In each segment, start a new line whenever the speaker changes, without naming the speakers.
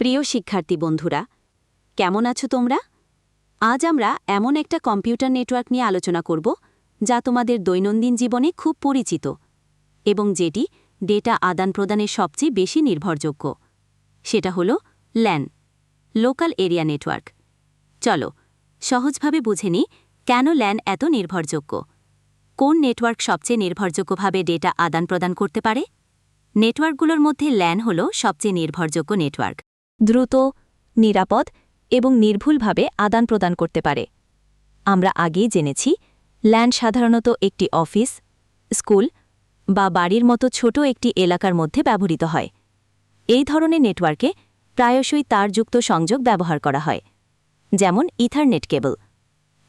প্রিয় শিক্ষার্থী বন্ধুরা, কেমন আছো তোমরা? আজ আমরা এমন একটা কম্পিউটার নেটওয়ার্ক নিয়ে আলোচনা করব যা তোমাদের দৈনন্দিন জীবনে খুব পরিচিত এবং যেটি ডেটা আদান প্রদানের সবচেয়ে বেশি নির্ভরযোগ্য। সেটা হলো ল্যান, লোকাল এরিয়া নেটওয়ার্ক। চলো, সহজভাবে বুঝে নিই কেন ল্যান এত নির্ভরযোগ্য। কোন নেটওয়ার্ক সবচেয়ে নির্ভরযোগ্যভাবে ডেটা আদান প্রদান করতে পারে? নেটওয়ার্কগুলোর মধ্যে ল্যান হল সবচেয়ে নির্ভরযোগ্য নেটওয়ার্ক। দ্রুত, নিরাপদ এবং নির্ভুলভাবে আদান প্রদান করতে পারে। আমরা আগেই জেনেছি, ল্যান্ড সাধারণত একটি অফিস, স্কুল বা বাড়ির মতো ছোট একটি এলাকার মধ্যে ব্যবহৃত হয়। এই ধরনের নেটওয়ার্কে প্রায়শই তারযুক্ত সংযোগ ব্যবহার করা হয়, যেমন ইথারনেট কেবল।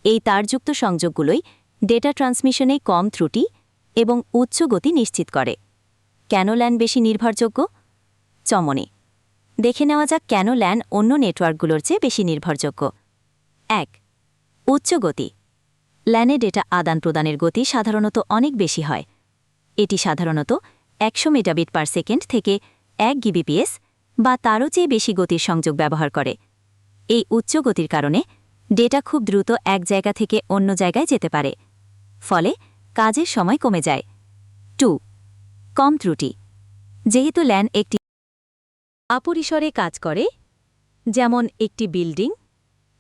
এই তারযুক্ত সংযোগগুলোই ডেটা ট্রান্সমিশনে কম ত্রুটি এবং উচ্চ গতি নিশ্চিত করে। কেন ল্যান বেশি নির্ভরযোগ্য? চমনে। দেখে নেওয়া যাক কেন ল্যান অন্য নেটওয়ার্কগুলোর চেয়ে বেশি নির্ভরযোগ্য। এক, উচ্চ গতি। ল্যানে ডেটা আদান প্রদানের গতি সাধারণত অনেক বেশি হয়। এটি সাধারণত একশো মেগাবিট পার সেকেন্ড থেকে এক গিবিপিএস বা তারও চেয়ে বেশি গতির সংযোগ ব্যবহার করে। এই উচ্চ গতির কারণে ডেটা খুব দ্রুত এক জায়গা থেকে অন্য জায়গায় যেতে পারে। ফলে কাজের সময় কমে যায়। টু, কম ত্রুটি। যেহেতু ল্যান একটি আপরিসরে কাজ করে, যেমন একটি বিল্ডিং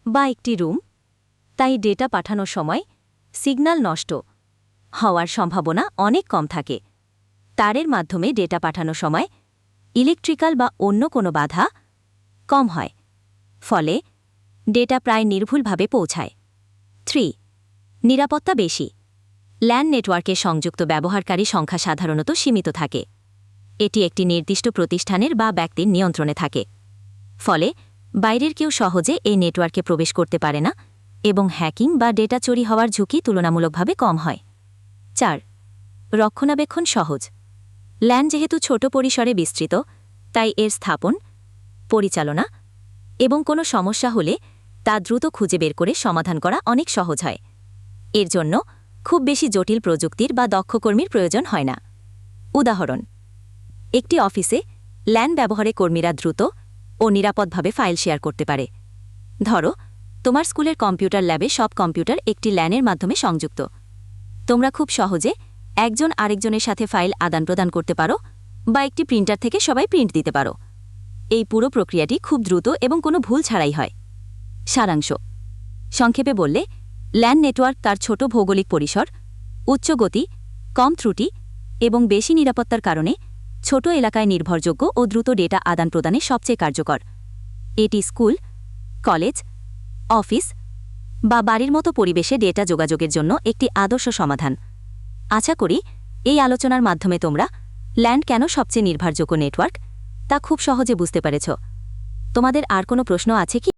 বা একটি রুম, তাই ডেটা পাঠানোর সময় সিগন্যাল নষ্ট হওয়ার সম্ভাবনা অনেক কম থাকে। তারের মাধ্যমে ডেটা পাঠানোর সময় ইলেকট্রিক্যাল বা অন্য কোনো বাধা কম হয়, ফলে ডেটা প্রায় নির্ভুলভাবে পৌঁছায়। থ্রি, নিরাপত্তা বেশি। ল্যান নেটওয়ার্কে সংযুক্ত ব্যবহারকারী সংখ্যা সাধারণত সীমিত থাকে। এটি একটি নির্দিষ্ট প্রতিষ্ঠানের বা ব্যক্তির নিয়ন্ত্রণে থাকে। ফলে, বাইরের কেউ সহজে এই নেটওয়ার্কে প্রবেশ করতে পারে না এবং হ্যাকিং বা ডেটা চুরি হওয়ার ঝুঁকি তুলনামূলকভাবে কম হয়। চার, রক্ষণাবেক্ষণ সহজ। ল্যান যেহেতু ছোট পরিসরে বিস্তৃত, তাই এর স্থাপন, পরিচালনা এবং কোনো সমস্যা হলে তা দ্রুত খুঁজে বের করে সমাধান করা অনেক সহজ হয়। এর জন্য খুব বেশি জটিল প্রযুক্তির বা দক্ষ কর্মীর প্রয়োজন হয় না। উদাহরণ একটি অফিসে ল্যান ব্যবহারে কর্মীরা দ্রুত ও নিরাপদভাবে ফাইল শেয়ার করতে পারে। ধরো, তোমার স্কুলের কম্পিউটার ল্যাবে সব কম্পিউটার একটি ল্যানের মাধ্যমে সংযুক্ত। তোমরা খুব সহজে একজন আরেকজনের সাথে ফাইল আদান প্রদান করতে পারো বা একটি প্রিন্টার থেকে সবাই প্রিন্ট দিতে পারো। এই পুরো প্রক্রিয়াটি খুব দ্রুত এবং কোনো ভুল ছাড়াই হয়। সারাংশ। সংক্ষেপে বললে, ল্যান নেটওয়ার্ক তার ছোট ভৌগোলিক পরিসর উচ্চ গতি কম ত্রুটি এবং বেশি নিরাপত্তার কারণে ছোট এলাকায় নির্ভরযোগ্য ও দ্রুত ডেটা আদান প্রদানে সবচেয়ে কার্যকর। এটি স্কুল, কলেজ, অফিস বা বাড়ির মতো পরিবেশে ডেটা যোগাযোগের জন্য একটি আদর্শ সমাধান। আশা করি এই আলোচনার মাধ্যমে তোমরা ল্যান্ড কেন সবচেয়ে নির্ভরযোগ্য নেটওয়ার্ক তা খুব সহজে বুঝতে পেরেছ। তোমাদের আর কোনো প্রশ্ন আছে কি?